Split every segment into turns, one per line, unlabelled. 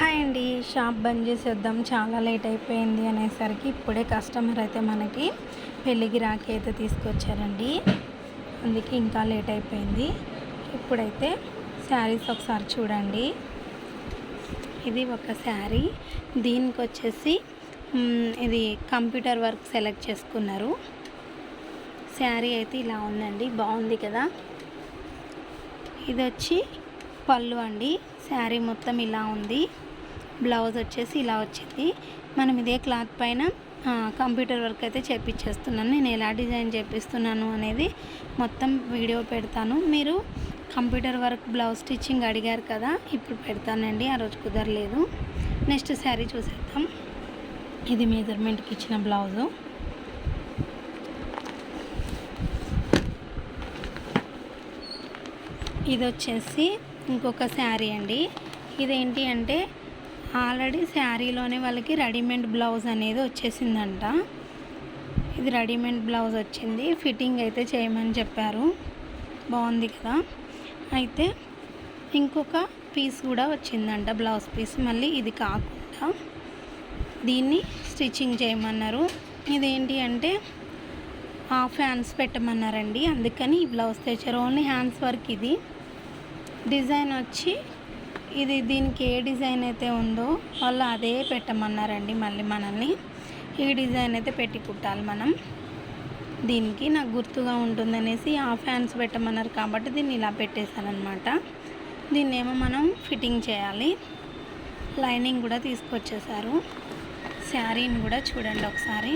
Hi అండి shop బంద్ చేసేద్దాం చాలా లేట్ అయిపోయింది అనేసరికి ఇప్పుడే కస్టమర్ అయితే మనకి పెళ్ళికి రాకి అయితే తీసుకొచ్చారండి. అందుకే ఇంకా లేట్ అయిపోయింది. ఇప్పుడైతే శారీస్ ఒకసారి చూడండి. ఇది ఒక శారీ. దీనికి వచ్చేసి ఇది కంప్యూటర్ వర్క్ సెలెక్ట్ చేసుకున్నారు. శారీ అయితే ఇలా ఉందండి బాగుంది కదా. ఇది వచ్చి పళ్ళు అండి శారీ మొత్తం ఇలా ఉంది. బ్లౌజ్ వచ్చేసి ఇలా వచ్చింది. మనం ఇదే క్లాత్ పైన కంప్యూటర్ వర్క్ అయితే చేపించేస్తున్నాను నేను ఎలా డిజైన్ చేపిస్తున్నాను అనేది మొత్తం వీడియో పెడతాను. మీరు కంప్యూటర్ వర్క్ బ్లౌజ్ స్టిచ్చింగ్ అడిగారు కదా ఇప్పుడు పెడతానండి ఆ రోజు కుదరలేదు. నెక్స్ట్ శారీ చూసేద్దాం. ఇది మెజర్మెంట్కి ఇచ్చిన బ్లౌజు. ఇది వచ్చేసి ఇంకొక శారీ అండి. ఇదేంటి అంటే ఆల్రెడీ శారీలోనే వాళ్ళకి రెడీమేడ్ బ్లౌజ్ అనేది వచ్చేసిందంట. ఇది రెడీమేడ్ బ్లౌజ్ వచ్చింది. ఫిట్టింగ్ అయితే చేయమని చెప్పారు. బాగుంది కదా? అయితే ఇంకొక పీస్ కూడా వచ్చిందంట బ్లౌజ్ పీస్. మళ్ళీ ఇది కాకుండా దీన్ని స్టిచ్చింగ్ చేయమన్నారు. ఇదేంటి అంటే హాఫ్ హ్యాండ్స్ పెట్టమన్నారండి. అందుకని ఈ బ్లౌజ్ తెచ్చారు. ఓన్లీ హ్యాండ్స్ వర్క్ ఇది. డిజైన్ వచ్చి ఇది దీనికి ఏ డిజైన్ అయితే ఉందో వాళ్ళు అదే పెట్టమన్నారండి మళ్ళీ మనల్ని. ఈ డిజైన్ అయితే పెట్టి కుట్టాలి మనం. దీనికి నాకు గుర్తుగా ఉంటుందనేసి ఆ ఫ్యాన్స్ పెట్టమన్నారు కాబట్టి దీన్ని ఇలా పెట్టేశానమాట దీన్ని ఏమో మనం ఫిట్టింగ్ చేయాలి. లైనింగ్ కూడా తీసుకొచ్చేసారు శారీని కూడా చూడండి ఒకసారి.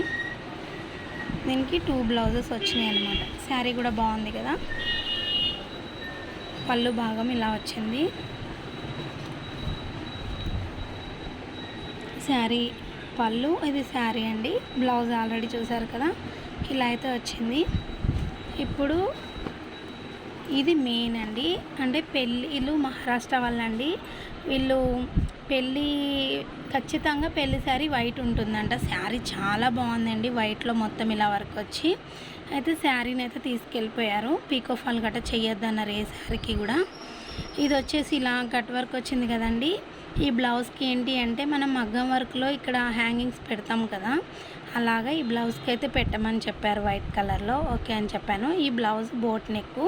దీనికి టూ బ్లౌజెస్ వచ్చినాయి అనమాట శారీ కూడా బాగుంది కదా. పళ్ళు భాగం ఇలా వచ్చింది. శారీ పళ్ళు ఇది శారీ అండి. బ్లౌజ్ ఆల్రెడీ చూసారు కదా ఇలా అయితే వచ్చింది. ఇప్పుడు ఇది మెయిన్ అండి. అంటే పెళ్ళిళ్ళు మహారాష్ట్ర వాళ్ళండి. వీళ్ళు పెళ్ళి ఖచ్చితంగా పెళ్ళి శారీ వైట్ ఉంటుందంట. శారీ చాలా బాగుందండి. వైట్లో మొత్తం ఇలా వరకు వచ్చి. అయితే శారీని అయితే తీసుకెళ్ళిపోయారు. పీకో ఫాల్ గట్రా చేయొద్దన్నారు ఏ శారీకి కూడా. ఇది వచ్చేసి ఇలా కట్ వర్క్ వచ్చింది కదండి. ఈ బ్లౌజ్కి ఏంటి అంటే మనం మగ్గం వర్క్లో ఇక్కడ హ్యాంగింగ్స్ పెడతాం కదా. అలాగా ఈ బ్లౌజ్కి అయితే పెట్టమని చెప్పారు వైట్ కలర్లో. ఓకే అని చెప్పాను. ఈ బ్లౌజ్ బోట్ నెక్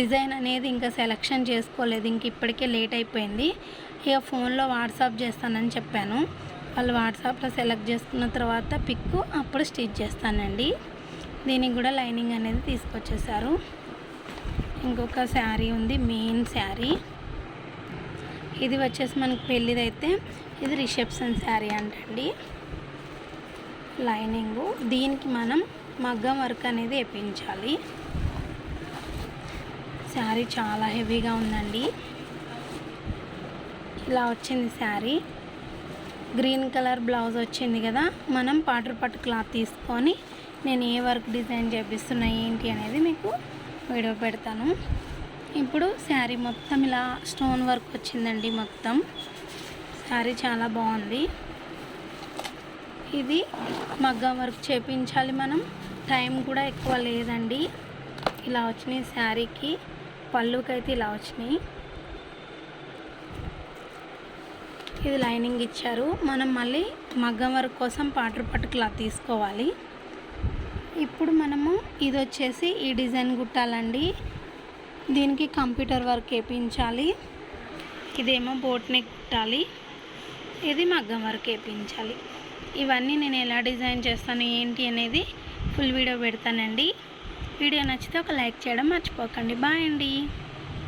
డిజైన్ అనేది ఇంకా సెలెక్షన్ చేసుకోలేదు. ఇంక ఇప్పటికే లేట్ అయిపోయింది. ఇక ఫోన్లో వాట్సాప్ చేస్తానని చెప్పాను. వాళ్ళు వాట్సాప్లో సెలెక్ట్ చేసుకున్న తర్వాత పిక్ అప్పుడు స్టిచ్ చేస్తానండి. దీనికి కూడా లైనింగ్ అనేది తీసుకొచ్చేసారు ఇంకొక శారీ ఉంది మెయిన్ శారీ. ఇది వచ్చేసి మనకి పెళ్ళిదైతే ఇది రిసెప్షన్ శారీ అంటండి. లైనింగ్ దీనికి మనం మగ్గం వర్క్ అనేది వేయించాలి శారీ చాలా హెవీగా ఉందండి. ఇలా వచ్చింది శారీ. గ్రీన్ కలర్ బ్లౌజ్ వచ్చింది కదా మనం పాటర్ పట్టు క్లాత్ తీసుకొని నేను ఏ వర్క్ డిజైన్ చేపిస్తున్నా ఏంటి అనేది మీకు వీడియో పెడతాను. ఇప్పుడు శారీ మొత్తం ఇలా స్టోన్ వర్క్ వచ్చిందండి మొత్తం. శారీ చాలా బాగుంది. ఇది మగ్గం వర్క్ చేపించాలి మనం. టైం కూడా ఎక్కువ లేదండి. ఇలా వచ్చినాయి శారీకి. పళ్ళుకైతే ఇలా వచ్చినాయి. ఇది లైనింగ్ ఇచ్చారు. మనం మళ్ళీ మగ్గం వర్క్ కోసం పాటర్ పట్టు క్లాత్ తీసుకోవాలి. ఇప్పుడు మనము ఇది వచ్చేసి ఈ డిజైన్ కుట్టాలండి దీనికి కంప్యూటర్ వర్క్ వేయించాలి ఇదేమో బోట్ని కుట్టాలి. ఇది మగ్గం వర్క్ వేయించాలి ఇవన్నీ నేను ఎలా డిజైన్ చేస్తాను ఏంటి అనేది ఫుల్ వీడియో పెడతానండి. వీడియో నచ్చితే ఒక లైక్ చేయడం మర్చిపోకండి. బాయ్ అండి.